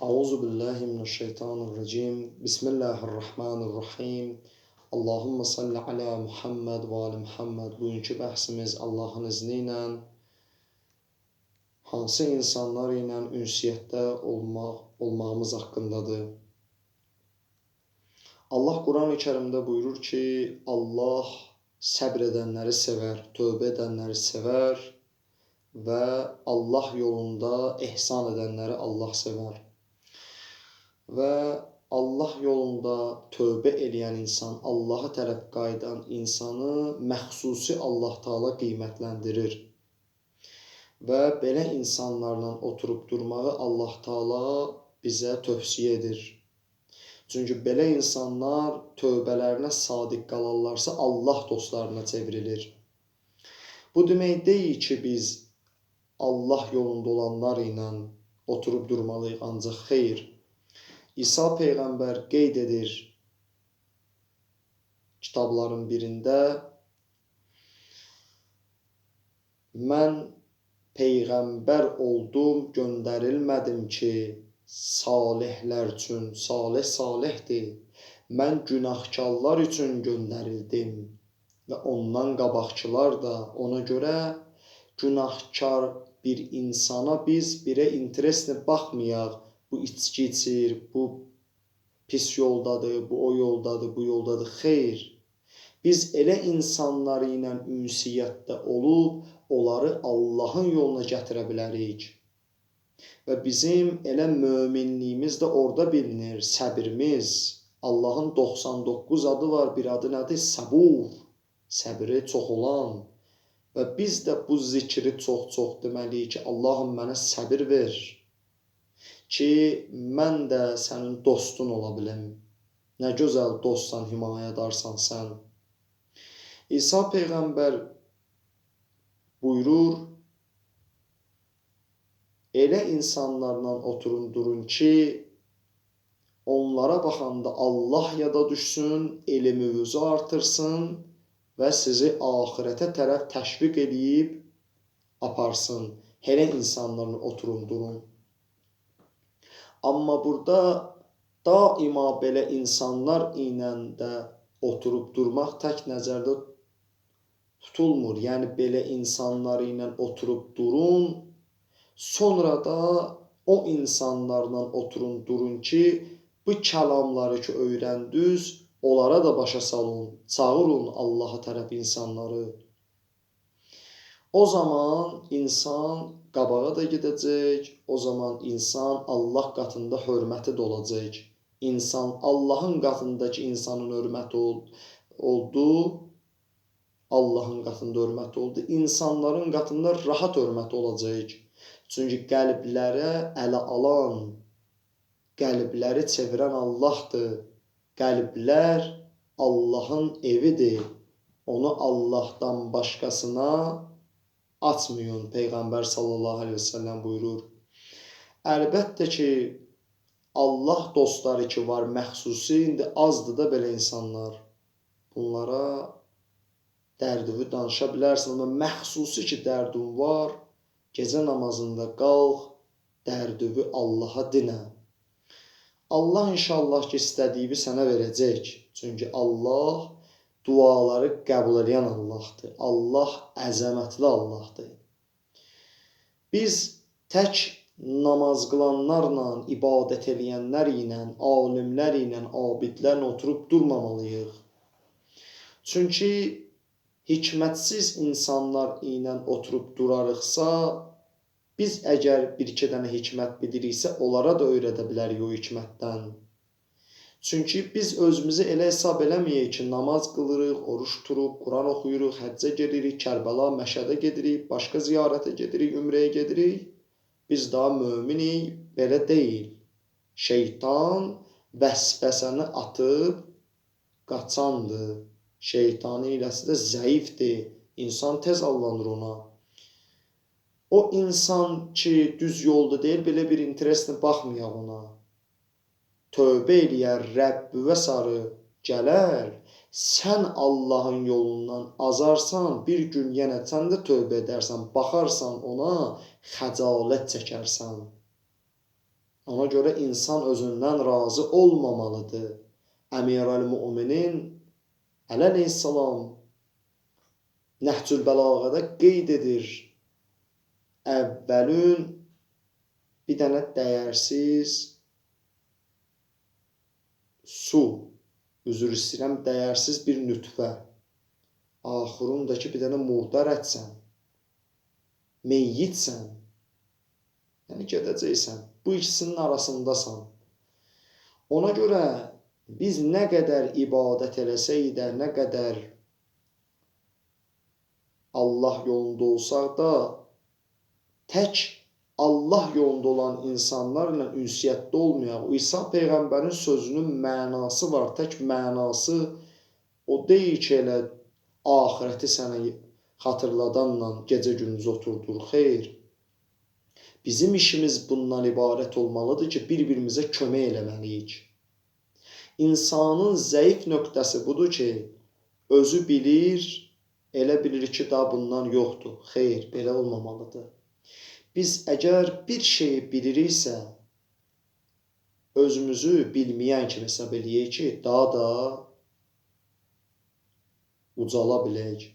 Euzu billahi mineşşeytanirracim. Bismillahirrahmanirrahim. Allahummə salli ala Muhammed və ali Muhammed. Bugünkü bəhsimiz Allahın izni ilə hansı insanlar ilə ünsiyyətdə olmaq, olmağımız haqqındadır. Allah Quran-ı Kərimdə buyurur ki, Allah səbr edənləri sevər, tövbə edənləri sevər və Allah yolunda ehsan edənləri Allah sevər. Və Allah yolunda tövbə eləyən insan, Allaha tərəf qayıdan insanı məxsusi Allah Taala qiymətləndirir. Və belə insanlarla oturub durmağı Allah Taala bizə tövsiyə edir. Çünki belə insanlar tövbələrinə sadiq qalarlarsa Allah dostlarına çevrilir. Bu demək deyil ki, biz Allah yolunda olanlar ilə oturub durmalıyıq, ancaq xeyr. İsa peyğəmbər qeyd edir kitabların birində mən peyğəmbər oldum, göndərilmədim ki, salihlər üçün, salih salihdir. Mən günahkarlar üçün göndərildim və ondan qabaqçılar da ona görə günahkar bir insana biz birə intereslə baxmayaq bu içki içir, bu pis yoldadır, bu o yoldadır, bu yoldadır. Xeyr. Biz elə insanlar ilə ünsiyyətdə olub, onları Allahın yoluna gətirə bilərik. Və bizim elə möminliyimiz də orada bilinir, səbrimiz. Allahın 99 adı var, bir adı nədir? Səbur. Səbri çox olan. Və biz də bu zikri çox-çox deməliyik ki, Allahım mənə səbir ver ki, mən də sənin dostun ola bilim. Nə gözəl dostsan, himayədarsan sən. İsa peyğəmbər buyurur: Elə insanlarla oturun durun ki, onlara baxanda Allah yada düşsün, elminizi artırsın və sizi axirətə tərəf təşviq edib aparsın. Elə insanlarla oturun durun. Amma burada daima belə insanlar ilə də oturub durmaq tək nəzərdə tutulmur. Yəni belə insanlar ilə oturub durun, sonra da o insanlarla oturun durun ki, bu kəlamları ki öyrəndiniz, onlara da başa salın, çağırın Allaha tərəf insanları. O zaman insan qabağa da gedəcək, o zaman insan Allah qatında hörməti də olacaq. İnsan Allahın qatındakı insanın hörməti oldu, Allahın qatında hörməti oldu. İnsanların qatında rahat hörməti olacaq. Çünki qəlblərə ələ alan, qəlbləri çevirən Allahdır. Qəlblər Allahın evidir. Onu Allahdan başqasına açmayın. Peyğəmbər sallallahu əleyhi və səlləm buyurur. Əlbəttə ki, Allah dostları ki var məxsusi, indi azdır da belə insanlar. Bunlara dərdini danışa bilərsən, amma məxsusi ki, dərdin var, gecə namazında qalx, dərdini Allaha dinə. Allah inşallah ki, istədiyini sənə verəcək. Çünki Allah duaları qəbul edən Allahdır. Allah əzəmətli Allahdır. Biz tək namaz qılanlarla, ibadət edənlər ilə, alimlər ilə, abidlərlə oturub durmamalıyıq. Çünki hikmətsiz insanlar ilə oturub durarıqsa, biz əgər bir-iki dənə hikmət biliriksə, onlara da öyrədə bilərik o hikmətdən. Çünki biz özümüzü elə hesab eləməyək ki, namaz qılırıq, oruç tuturuq, Quran oxuyuruq, həccə gedirik, Kərbəla, Məşədə gedirik, başqa ziyarətə gedirik, ümrəyə gedirik. Biz daha möminik, belə deyil. Şeytan vəsvəsəni atıb qaçandır. Şeytanın iləsi də zəifdir. İnsan tez allanır ona. O insan ki, düz yolda deyil, belə bir intereslə baxmayaq ona tövbə eləyər, Rəbbivə sarı gələr, sən Allahın yolundan azarsan, bir gün yenə sən də tövbə edərsən, baxarsan ona, xəcalət çəkərsən. Ona görə insan özündən razı olmamalıdır. Əmirəl Müminin əleyhissalam Nəhcül Bəlağədə qeyd edir. Əvvəlün bir dənə dəyərsiz su, üzr istəyirəm, dəyərsiz bir nütfə. Axırındakı bir dənə murdar ətsən. Meyyitsən. Yəni gedəcəksən. Bu ikisinin arasındasan. Ona görə biz nə qədər ibadət eləsək də, nə qədər Allah yolunda olsaq da tək Allah yolunda olan insanlarla ünsiyyətdə olmayaq. İsa peyğəmbərin sözünün mənası var. Tək mənası o deyil ki, elə axirəti sənə xatırladanla gecə gündüz oturdur. Xeyr. Bizim işimiz bundan ibarət olmalıdır ki, bir-birimizə kömək eləməliyik. İnsanın zəif nöqtəsi budur ki, özü bilir, elə bilir ki, da bundan yoxdur. Xeyr, belə olmamalıdır. Biz əgər bir şeyi biliriksə, özümüzü bilməyən kimi hesab eləyək ki, daha da ucala bilək.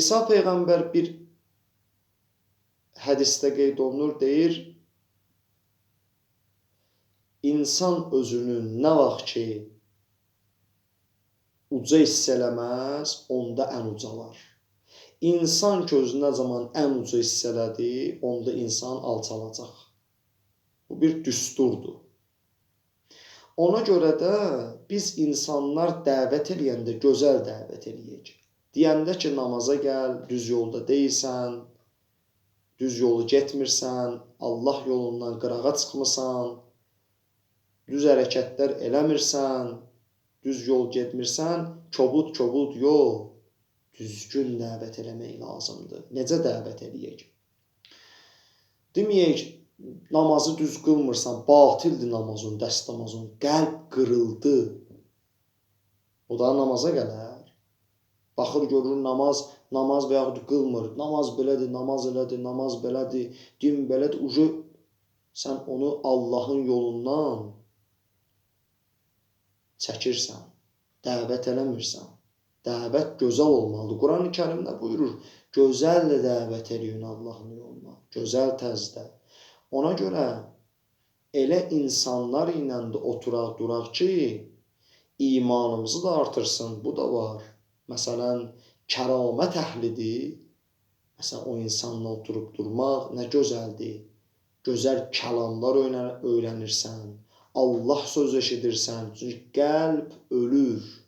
İsa peyğəmbər bir hədisdə qeyd olunur, deyir: İnsan özünü nə vaxt ki uca hiss eləməz, onda ən ucalar. İnsan ki özü nə zaman ən uca hiss elədi, onda insan alçalacaq. Bu bir düsturdur. Ona görə də biz insanlar dəvət eləyəndə gözəl dəvət eləyək. Deyəndə ki, namaza gəl, düz yolda deyilsən, düz yolu getmirsən, Allah yolundan qırağa çıxmısan, düz hərəkətlər eləmirsən, düz yol getmirsən, kobud-kobud yox, düzgün dəvət eləmək lazımdır. Necə dəvət eləyək? Deməyək namazı düz qılmırsan, batildir namazın, dəst namazın, qəlb qırıldı. O da namaza gələr. Baxır görür namaz, namaz və yaxud qılmır. Namaz belədir, namaz elədir, namaz belədir, din belədir. Ucu sən onu Allahın yolundan çəkirsən, dəvət eləmirsən. Dəvət gözəl olmalıdır. Quran-ı Kərimdə buyurur: "Gözəl dəvət eləyin Allahın yoluna, gözəl tərzdə." Ona görə elə insanlar ilə də oturaq duraq ki, imanımızı da artırsın. Bu da var. Məsələn, kəramət əhlidir. Məsələn, o insanla oturub durmaq nə gözəldir. Gözəl kəlamlar öyrənirsən. Allah söz eşidirsən. Çünki qəlb ölür.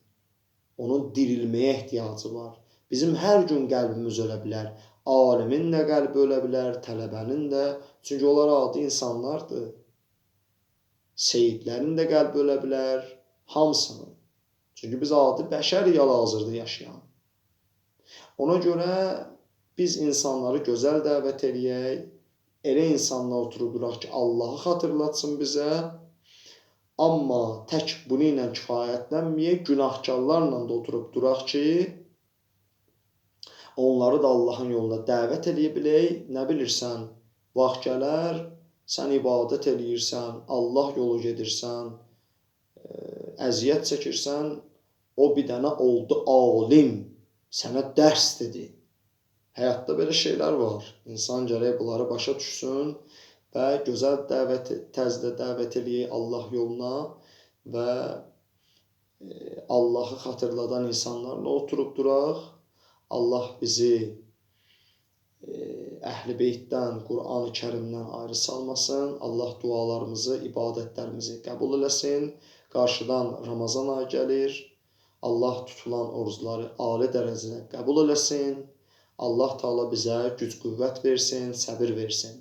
Onun dirilməyə ehtiyacı var. Bizim hər gün qəlbimiz ölə bilər. Alimin də qəlbi ölə bilər, tələbənin də. Çünki onlar adi insanlardır. Seyidlərin də qəlbi ölə bilər, hamısının. Çünki biz adi bəşərik hal-hazırda yaşayan. Ona görə biz insanları gözəl dəvət eləyək, elə insanla oturub duraq ki, Allahı xatırlatsın bizə. Amma tək bunu ilə kifayətlənməyək, günahkarlarla da oturub duraq ki, onları da Allahın yoluna dəvət eləyə bilək. Nə bilirsən, vaxt gələr, sən ibadət eləyirsən, Allah yolu gedirsən, əziyyət çəkirsən, O bir dənə oldu alim, sənə dərs dedi. Həyatda belə şeylər var. İnsan gərək bunları başa düşsün və gözəl dəvət təzdə dəvət eləyək Allah yoluna və e, Allahı xatırladan insanlarla oturub duraq. Allah bizi e, Əhl-i Beytdən, Qur'an-ı Kərimdən ayrı salmasın. Allah dualarımızı, ibadətlərimizi qəbul eləsin. Qarşıdan Ramazan ayı gəlir. Allah tutulan orucları ali dərəcədə qəbul eləsin. Allah Taala bizə güc qüvvət versin, səbir versin.